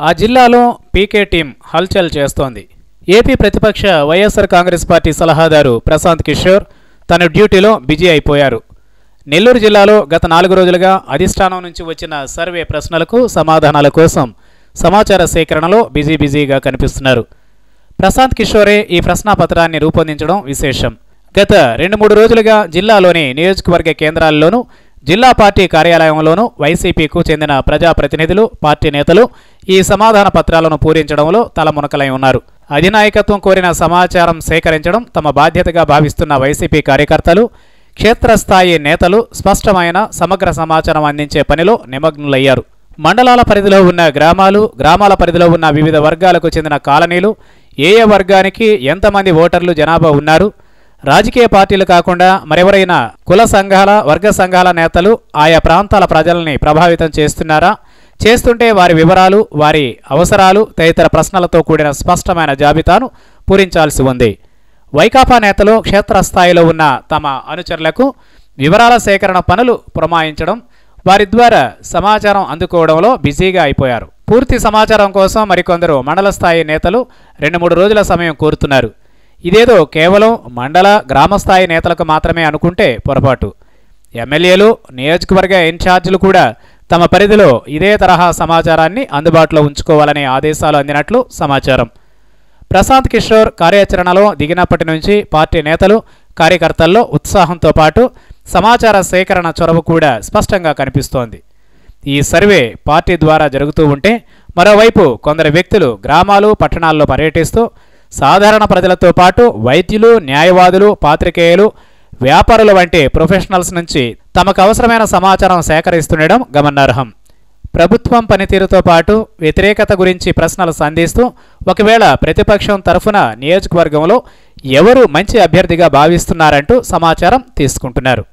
ఆ జిల్లాలో పీకే టీం హల్చల్ చేస్తోంది. ఏపీ ప్రతిపక్ష వైఎస్ఆర్ కాంగ్రెస్ పార్టీ సలహాదారు ప్రశాంత్ కిషోర్ తన డ్యూటీలో బిజీ అయిపోయారు. నెల్లూరు జిల్లాలో గత నాలుగు రోజులుగా అధిష్టానం నుంచి వచ్చిన సర్వే ప్రశ్నలకు సమాధానాల కోసం సమాచార సేకరణలో బిజీ బిజీగా కనిపిస్తున్నారు. ప్రశాంత్ కిషోరే ఈ ప్రశ్నాపత్రాన్ని రూపొందించడం విశేషం. గత రెండు మూడు రోజులుగా జిల్లాలోని నియోజకవర్గ కేంద్రాల్లోనూ జిల్లా పార్టీ కార్యాలయంలోనూ వైసీపీకు చెందిన ప్రజాప్రతినిధులు పార్టీ నేతలు ఈ సమాధాన పత్రాలను పూరించడంలో తలమునకలై ఉన్నారు. అధినాయకత్వం కోరిన సమాచారం సేకరించడం తమ బాధ్యతగా భావిస్తున్న వైసీపీ కార్యకర్తలు క్షేత్రస్థాయి నేతలు స్పష్టమైన సమగ్ర సమాచారం అందించే పనిలో నిమగ్నులయ్యారు. మండలాల పరిధిలో ఉన్న గ్రామాలు గ్రామాల పరిధిలో ఉన్న వివిధ వర్గాలకు చెందిన కాలనీలు ఏ ఏ వర్గానికి ఎంతమంది ఓటర్లు జనాభా ఉన్నారు రాజకీయ పార్టీలు కాకుండా మరెవరైనా కుల సంఘాల వర్గ సంఘాల నేతలు ఆయా ప్రాంతాల ప్రజల్ని ప్రభావితం చేస్తున్నారా? చేస్తుంటే వారి వివరాలు వారి అవసరాలు తదితర ప్రశ్నలతో కూడిన స్పష్టమైన జాబితాను పూరించాల్సి ఉంది. వైకాపా నేతలు క్షేత్రస్థాయిలో ఉన్న తమ అనుచరులకు వివరాల సేకరణ పనులు పురమాయించడం వారి ద్వారా సమాచారం అందుకోవడంలో బిజీగా అయిపోయారు. పూర్తి సమాచారం కోసం మరికొందరు మండల స్థాయి నేతలు రెండు మూడు రోజుల సమయం కోరుతున్నారు. ఇదేదో కేవలం మండల గ్రామస్థాయి నేతలకు మాత్రమే అనుకుంటే పొరపాటు. ఎమ్మెల్యేలు నియోజకవర్గ ఇన్ఛార్జీలు కూడా తమ పరిధిలో ఇదే తరహా సమాచారాన్ని అందుబాటులో ఉంచుకోవాలనే ఆదేశాలు అందినట్లు సమాచారం. ప్రశాంత్ కిషోర్ కార్యాచరణలో దిగినప్పటి నుంచి పార్టీ నేతలు కార్యకర్తల్లో ఉత్సాహంతో పాటు సమాచార సేకరణ చొరవ కూడా స్పష్టంగా కనిపిస్తోంది. ఈ సర్వే పార్టీ ద్వారా జరుగుతూ ఉంటే మరోవైపు కొందరు వ్యక్తులు గ్రామాలు పట్టణాల్లో పర్యటిస్తూ సాధారణ ప్రజలతో పాటు వైద్యులు న్యాయవాదులు పాత్రికేయులు వ్యాపారుల వంటి ప్రొఫెషనల్స్ నుంచి తమకు అవసరమైన సమాచారం సేకరిస్తుండడం గమనార్హం. ప్రభుత్వం పనితీరుతో పాటు వ్యతిరేకత గురించి ప్రశ్నలు సంధిస్తూ ఒకవేళ ప్రతిపక్షం తరఫున నియోజకవర్గంలో ఎవరు మంచి అభ్యర్థిగా భావిస్తున్నారంటూ సమాచారం తీసుకుంటున్నారు.